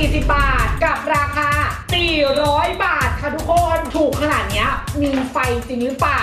40 บาทกับราคา 400 บาทค่ะทุกคน ถูกขนาดเนี้ยมีไฟจริงหรือเปล่า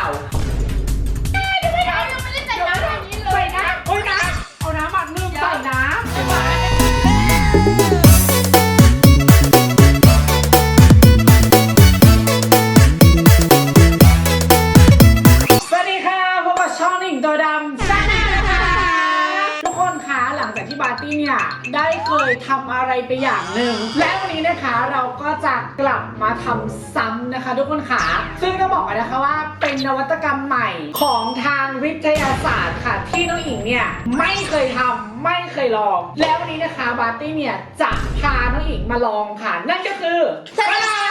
ี้เนี่ยได้เคยทำอะไรไปอย่างหนึ่ง และวันนี้นะคะเราก็จะกลับมาทำซ้ำนะคะ ทุกคนค่ะ ซึ่งต้องบอกกันนะคะว่าเป็นนวัตกรรมใหม่ของทางวิทยาศาสตร์ค่ะ ที่น้องอิงเนี่ยไม่เคยทำไม่เคยลอง แล้ววันนี้นะคะบาร์ตี้เนี่ยจะพาน้องอิงมาลองค่ะ นั่นก็คือชาดา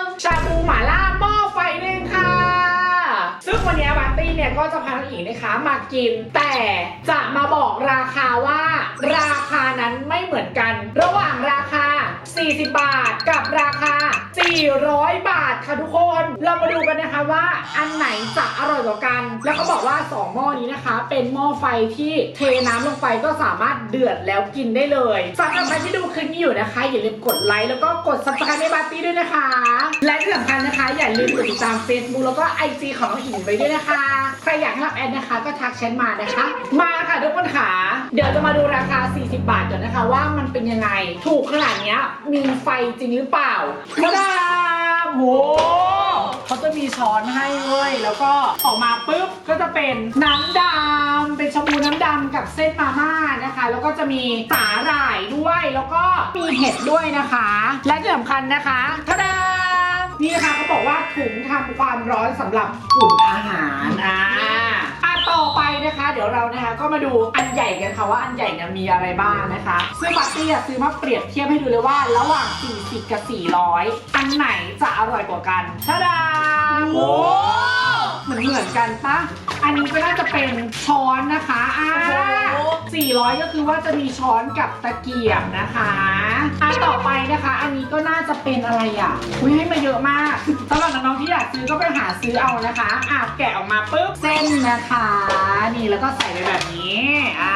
มชาบูหม่าล่าหม้อไฟนึ่งค่ะ ซึ่งวันนี้บาร์ตี้เนี่ยก็จะพาน้องอิงนะคะมากิน แต่จะมาบอกราคาว่า ราคานั้นไม่เหมือนกัน ระหว่างราคา 40 บาทกับราคา 400 บาทค่ะทุกคน เรามาดูกันนะคะว่าอันไหนจะอร่อยกว่ากัน แล้วเขาบอกว่า 2 หม้อนี้นะคะ เป็นหม้อไฟที่เทน้ำลงไปก็สามารถเดือดแล้วกินได้เลยสำหรับใครที่ดูคลิปนี้อยู่นะคะ อย่าลืมกดไลค์แล้วก็กด subscribe ให้บาร์ตี้ด้วยนะคะ และที่สำคัญนะคะ อย่าลืมกดติดตาม Facebook แล้วก็ IG ของน้องอิงไปด้วยนะคะ ใครอยากให้รับแอดนะคะ ก็ทักแชทมานะคะ มาค่ะทุกคนค่ะ เดี๋ยวจะมาดูราคา 40 บาทก่อนนะคะ ว่ามันเป็นยังไง ถูกขนาดเนี้ยมีไฟจริงหรือเปล่าทะดามโหเขาจะมีช้อนให้เว้ยแล้วก็ออกมาปุ๊บก็จะเป็นน้ำดำเป็นชาบูน้ำดำกับเส้นมาม่านะคะ แล้วก็จะมีสาหร่ายด้วย แล้วก็มีเห็ดด้วยนะคะ และที่สำคัญนะคะทะดา นี่นะคะเขาบอกว่าถุงทำความร้อนสำหรับอุ่นอาหารอ่าอะต่อไปนะคะ เดี๋ยวเรานะคะก็มาดูอันใหญ่กันค่ะว่าอันใหญ่เนี่ยมีอะไรบ้างนะคะซึ่งปาร์ตี้อะซื้อมาเปรียบเทียบให้ดูเลยว่าระหว่าง 40 กับ 400 อันไหนจะอร่อยกว่ากันทะดาโอ้เหมือนเหมือนกันปะ อันนี้ก็น่าจะเป็นช้อนนะคะอ่า400 ก็คือว่าจะมีช้อนกับตะเกียบนะคะอันต่อไปนะคะ อันนี้ก็น่าจะเป็นอะไรอะอุ้ยให้มาเยอะมากสำหรับน้องๆที่อยากซื้อก็ไปหาซื้อเอานะคะอะแกะออกมาปุ๊บเส้นนะคะ นี่แล้วก็ใส่ไปแบบนี้อ่า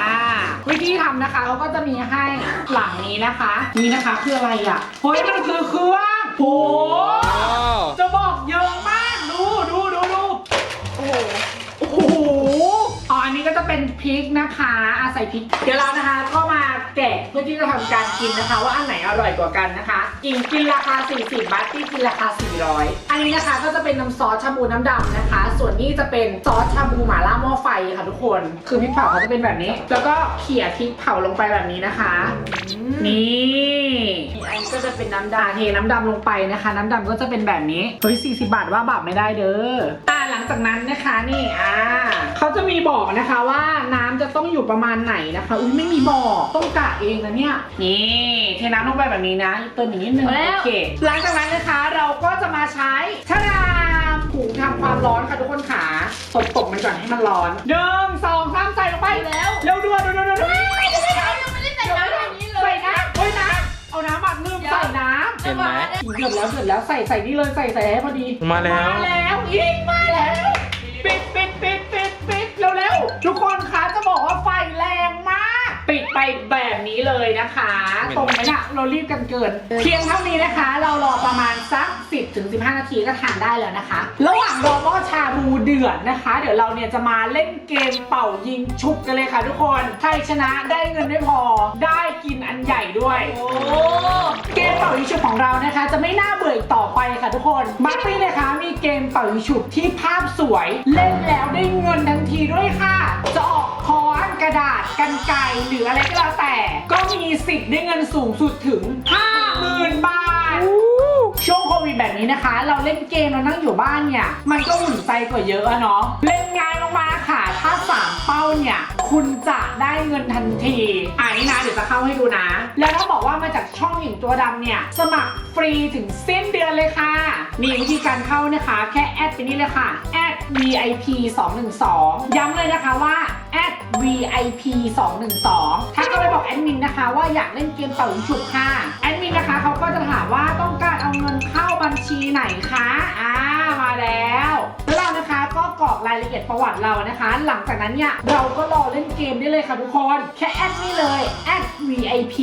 วิธีทำนะคะเขาก็จะมีให้หลังนี้นะคะ นี่นะคะคืออะไรอะเฮ้ยมันคือเครื่องโหจะบอกเยอะมากดูดูดูดูโอ้โหโอ้โหอ๋ออันนี้ ก็จะเป็นพริกนะคะอาใส่พริก เดี๋ยวเรานะคะก็มาแกะเพื่อที่จะทำการกินนะคะ ว่าอันไหนอร่อยกว่ากันนะคะกินกินราคา 40 บาทที่กินราคา 400 อันนี้นะคะก็จะเป็นน้ำซอสชาบูน้ำดำนะคะ ส่วนนี้จะเป็นซอสชาบูหม่าล่าหม้อไฟค่ะทุกคน คือพริกเผาเขาจะเป็นแบบนี้ แล้วก็เขี่ยพริกเผาลงไปแบบนี้นะคะ นี่ อันนี้ก็จะเป็นน้ำดาดาเทน้ำดำลงไปนะคะ น้ำดำก็จะเป็นแบบนี้ เฮ้ย 40 บาทว่าบาปไม่ได้เด้ออ่าหลังจากนั้นนะคะนี่ อ่าเขาจะมีบอกนะคะว่าน้ำจะต้องอยู่ประมาณไหนนะคะ อุ้ยไม่มีบอกต้องกะเองนะเนี่ย นี่เทน้ำลงไปแบบนี้นะเติมอีกนิดนึงโอเคหลังจากนั้นนะคะเราก็จะมาใช้ชะดามถุงทำความร้อนค่ะทุกคนขาตบตบๆมันก่อนให้มันร้อนหนึ่งสองสามใส่ลงไปแล้ว เร็วด่วนด่วนด่วนด่วนยังไม่ได้ยังไม่ได้ใส่น้ำอันนี้เลใส่ยน้ำเฮ้ยน้ำเอาน้ำหมักนึ่งใส่น้ำเห็นไหม เดือดแล้วเดือดแล้วใส่ใส่นี่เลยใส่ใส่ให้พอดีมาแล้ว มาแล้วยิงมา ไปแบบนี้เลยนะคะตรงไหมน่ะเรารีบกันเกิน เพียงเท่านี้นะคะ เรารอประมาณสัก 10ถึง15 นาทีก็ทานได้แล้วนะคะ ระหว่างรอหม้อชาบูเดือดนะคะ เดี๋ยวเราเนี่ยจะมาเล่นเกมเป่ายิงฉุบกันเลยค่ะทุกคน ใครชนะได้เงินไม่พอ ได้กินอันใหญ่ด้วยโอ้เกมเป่ายิงฉุบของเรานะคะ จะไม่น่าเบื่ออีกต่อไปค่ะทุกคนบัตตี้นะคะมีเกมเป่ายิงฉุบที่ภาพสวย เล่นแล้วได้เงินทันทีด้วยค่ะ ระดาษกันไกรหรืออะไรก็แล้วแต่ ก็มีสิทธิ์ได้เงินสูงสุดถึง 50,000 บาท ช่วงโควิดแบบนี้นะคะ เราเล่นเกมเรานั่งอยู่บ้านเนี่ย มันก็หุ่นใจกว่าเยอะอะเนาะเล่นง่ายมากๆค่ะ ถ้าสามเป้าเนี่ย คุณจะได้เงินทันทีอ่านี่นะเดี๋ยวจะเข้าให้ดูนะ แล้วถ้าบอกว่ามาจากช่องหญิงตัวดำเนี่ย สมัครฟรีถึงสิ้นเดือนเลยค่ะมีวิธีการเข้านะคะ แค่แอดไปนี่เลยค่ะแอด VIP 212 ย้ำเลยนะคะว่า แอด VIP 212ถ้าก็ไปบอกแอดมินนะคะว่าอยากเล่นเกมเป่ายิงฉุบค่ะแอดมินนะคะเขาก็จะถามว่าต้องการเอาเงินเข้าบัญชีไหนคะอ่ามาแล้วแล้วเรานะคะก็กรอกรายละละเอียดประวัติเรานะคะ หลังจากนั้นเนี่ยเราก็รอเล่นเกมได้เลยค่ะทุกคน แค่แอดนี่เลยแอด VIP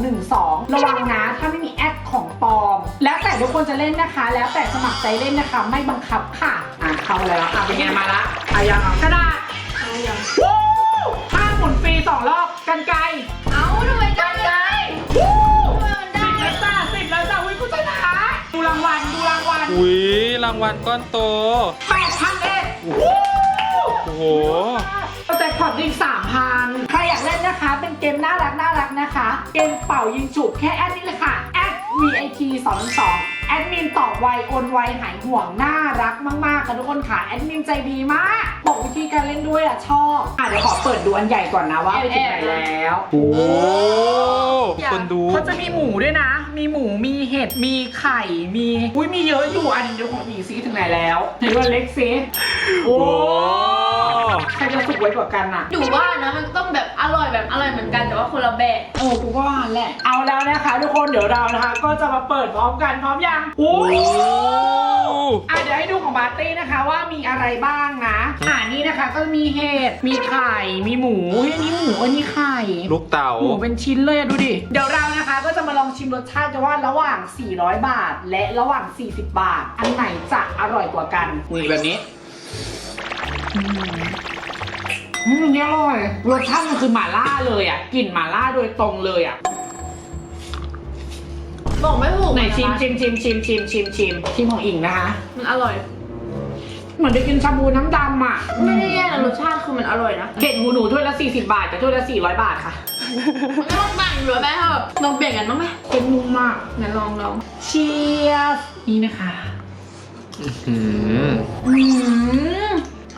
212 ระวังนะถ้าไม่มีแอดของปลอม แล้วแต่ทุกคนจะเล่นนะคะ แล้วแต่สมัครใจเล่นนะคะ ไม่บังคับค่ะอะเข้ามาแล้วอะเป็นไงมาละอายังเอากระดาษอายังวู้ ห้าหมุนฟรีสองรอบกันไกลเอาทำไมได้กันไกลได้วู้ทำไมมันได้สิบแล้วจ้าสิบแล้วจ้าวิคุชนะดูรางวัลดูรางวัลอุ้ยรางวัลก้อนโต แปดพันเอ็ดโอ้โหแต่พอดอีกสามพันใครอยากเล่นนะคะ เป็นเกมน่ารักน่ารักนะคะ เกมเป่ายิงฉุบแค่แอดนี่เลยค่ะแอด VIT 2 2แอดมินตอบไวโอนไวหายห่วงน่ารักมากๆค่ะทุกคนค่ะแอดมินใจดีมากบอกวิธีการเล่นด้วยอะชอบอะเดี๋ยวขอเปิดดูอันใหญ่ก่อนนะว่าไปถึงไหนแล้วโอ้โหคนดูเขาจะมีหมูด้วยนะ มีหมูมีเห็ดมีไข่มีอุ้ยมีเยอะอยู่อันนี้เดี๋ยวของอีกซีถึงไหนแล้วเห็นว่าเล็กซีโอ้โอ้ ใครจะสุกไว้กว่ากันอะอยู่ว่านะมันต้องแบบอร่อยแบบอร่อยเหมือนกันแต่ว่าคนละแบบ เออกูก็ว่าแหละ เอาแล้วนะคะทุกคนเดี๋ยวเรานะคะ ก็จะมาเปิดพร้อมกันพร้อมยังโอ้โหอะเดี๋ยวให้ดูของบาร์ตี้นะคะว่ามีอะไรบ้างนะอ่านี่นะคะก็มีเห็ดมีไข่มีหมูเฮ้ยอันนี้หมูอันนี้ไข่ ลูกเต่าหมูเป็นชิ้นเลยอะดูดิ เดี๋ยวเรานะคะก็จะมาลองชิมรสชาติกันว่าระหว่าง 400 บาท และระหว่าง 40 บาท อันไหนจะอร่อยกว่ากันนี่แบบนี้ อืมอืมอันนี้อร่อยรสชาติมันคือหม่าล่าเลยอะกลิ่นหม่าล่าโดยตรงเลยอะบอกไม่ถูกไหนชิมะคะชิมชิมชิมชิมชิมชิมชิมของอิงนะคะ มันอร่อย เหมือนได้กินชาบูน้ำดำอะ ไม่ได้แย่นะรสชาติคือมันอร่อยนะเห็ดหูหนูถ้วยละ 40 บาทกับถ้วยละ400 บาทค่ะมันไม่ต้องแบ่งหรือแม่เถอะลองแบ่งกันบ้างไหมเป็นมุมมากไหนลองลองเชียร์นี่นะคะ อืม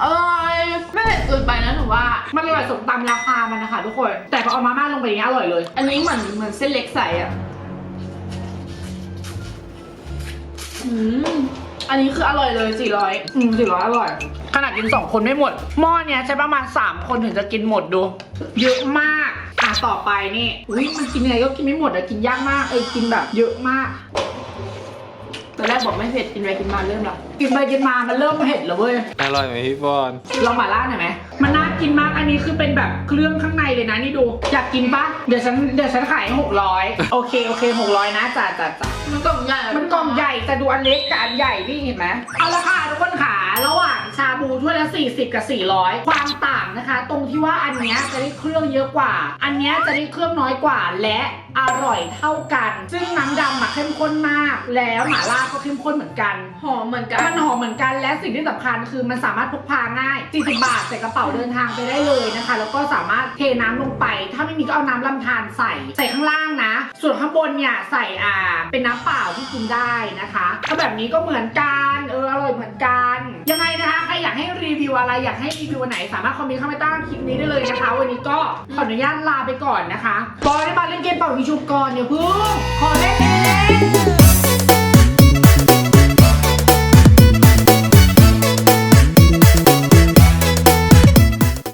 อืมอร่อยไม่เผ็ดเกินไปนะหนูว่า มันอร่อยสมตามราคามันนะคะทุกคน แต่พอเอามาม่าลงไปอย่างนี้อร่อยเลย อันนี้เหมือนเหมือนเส้นเล็กใสอะอืมอันนี้คืออร่อยเลย400อืมสี่ร้อยอร่อย ขนาดกินสองคนไม่หมด หม้อเนี้ยใช้ประมาณ 3 คนถึงจะกินหมดดู เยอะมาก อะต่อไปนี่ อุ้ยมันกินยังไงก็กินไม่หมดอะกินยากมาก เอ้ยกินแบบเยอะมากต อนแรกบอกไม่เผ็ดกินไปกินมาเริ่มละกินไปกินมามันเริ่มเผ็ดแล้วเว้ย อร่อยไหมพี่บอลลองหม่าล่าหน่อยไหมมันน่ากินมากอันนี้คือเป็นแบบเครื่องข้างในเลยนะนี่ดู อยากกินปะเดี๋ยวฉันเดี๋ยวฉันขายหกร้อยโอเคโอเคหกร้อยนะจ่าจ่าจ่ามันกล่องใหญ่มันกล่องใหญ่แต่ดูอันเล็กกับอันใหญ่นี่เห็นไหมเอาละค่ะทุกคนค่ะระหว่าง ชาบูถ้วยละ40 กับ 400 ความต่างนะคะ ตรงที่ว่าอันเนี้ยจะได้เครื่องเยอะกว่า อันเนี้ยจะได้เครื่องน้อยกว่าและอร่อยเท่ากัน ซึ่งน้ำดำอะเข้มข้นมาก แล้วหม่าล่าก็เข้มข้นเหมือนกัน หอมเหมือนกัน มันหอมเหมือนกันและสิ่งที่สำคัญคือมันสามารถพกพาง่าย 40 บาทใส่กระเป๋าเดินทางไปได้เลยนะคะ แล้วก็สามารถเทน้ำลงไป ถ้าไม่มีก็เอาน้ำลำธารใส่ใส่ข้างล่างนะ ส่วนข้างบนเนี่ยใส่อ่าเป็นน้ำเปล่าที่กินได้นะคะถ้าแบบนี้ก็เหมือนกันเอออร่อยเหมือนกันยังไงนะคะใครอยากให้รีวิวอะไรอยากให้รีวิววันไหน สามารถคอมเมนต์เข้ามาใต้คลิปนี้ได้เลยนะคะ วันนี้ก็ขออนุญาตลาไปก่อนนะคะก็ได้มาเล่นเกมเป่ายิชุก่อนเดี๋ยวพิ่งขอเล่นเอง